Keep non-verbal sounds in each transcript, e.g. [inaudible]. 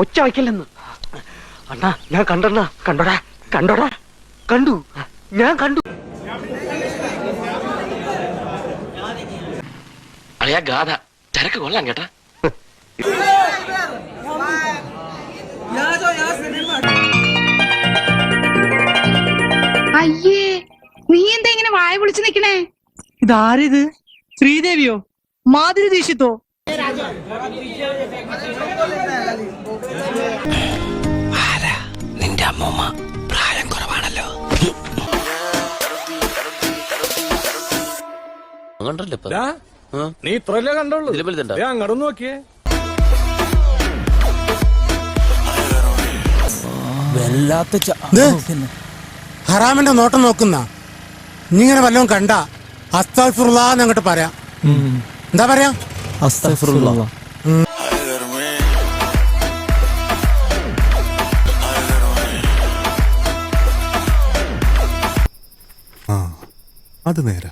ഒച്ച വയ്ക്കല്ലെന്ന്. അണ്ണാ ഞാൻ കണ്ടണ്ണ കണ്ടോടാ കണ്ടോടാ. കണ്ടു. ഞാൻ കണ്ടു. അളിയാ ഗാഥ ചരക്ക് കൊള്ളാം കേട്ടാ. അയ്യേ നീ എന്താ ഇങ്ങനെ വായ പൊളിച്ചു നിക്കണേ ഇതാരിത്? ശ്രീദേവിയോ? മാധുരി ദീക്ഷിത്തോ? നിന്റെ അമ്മൂമ്മ? പ്രായം കുറവാണല്ലോ. കണ്ടല്ലോ നീ ഇത്രല്ലേ കണ്ടുള്ളൂ? അങ്ങോട്ട് നോക്കിയേ. ഹറാമിന്റെ നോട്ടം നോക്കുന്ന. നീ ഇങ്ങനെ വല്ലതും കണ്ട അസ്താഫുള്ള അങ്ങോട്ട് പറയാം. എന്താ പറയാ? ആ അത് നേരെ.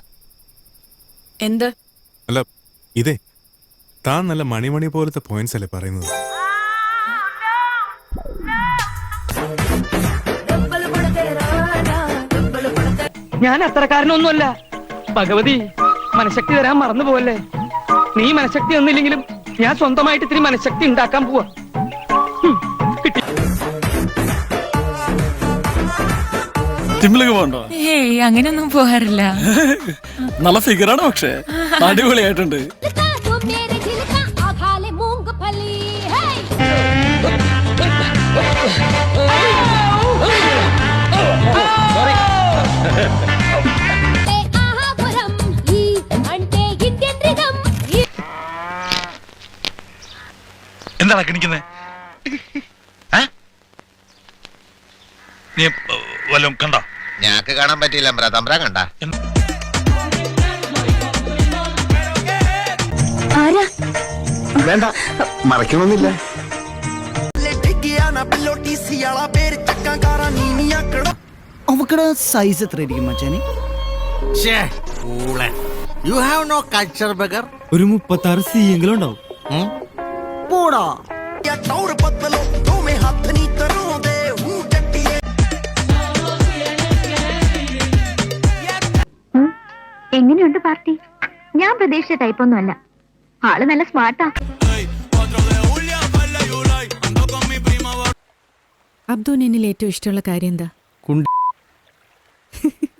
എന്ത്? അല്ല ഇതേ താൻ നല്ല മണിമണി പോലത്തെ പോയിന്റ്സ് അല്ലേ പറയുന്നത്? ഞാൻ അത്രക്കാരനൊന്നുമല്ല. ഭഗവതി മനഃശക്തി തരാൻ മറന്നു പോവല്ലേ നീ മനഃശക്തി ഒന്നില്ലെങ്കിലും ഞാൻ സ്വന്തമായിട്ട് ഇത്തിരി മനഃശക്തി ഉണ്ടാക്കാൻ പോവാ. ജിമ്മിലേക്ക് പോകണ്ടോ? ഏയ് അങ്ങനെയൊന്നും പോകാറില്ല. [laughs] നല്ല ഫിഗറാണ് പക്ഷേ. അടിപൊളിയായിട്ടുണ്ട്. എന്താണ് കിണിക്കുന്നത് നീ വല്ലതും കണ്ട? ഞാക്ക് കാണാൻ പറ്റിയില്ല അമ്പ്ര. തമ്പ്ര കണ്ട. ആരാ? വേണ്ട മറക്കണമെന്നില്ല അവക്കടെ സൈസ് എത്രയായിരിക്കും മച്ചാന്? You have no culture bugger. ഒരു മുപ്പത്താറ് സി എങ്കിലും ഉണ്ടാവും. പോടാ എങ്ങനെയുണ്ട് പാർട്ടി? ഞാൻ പ്രതീക്ഷിച്ച ടൈപ്പൊന്നുമല്ല ആൾ നല്ല സ്മാർട്ടാ. അബ്ദു നിന്നിൽ ഏറ്റവും ഇഷ്ടമുള്ള കാര്യം എന്താ? [laughs]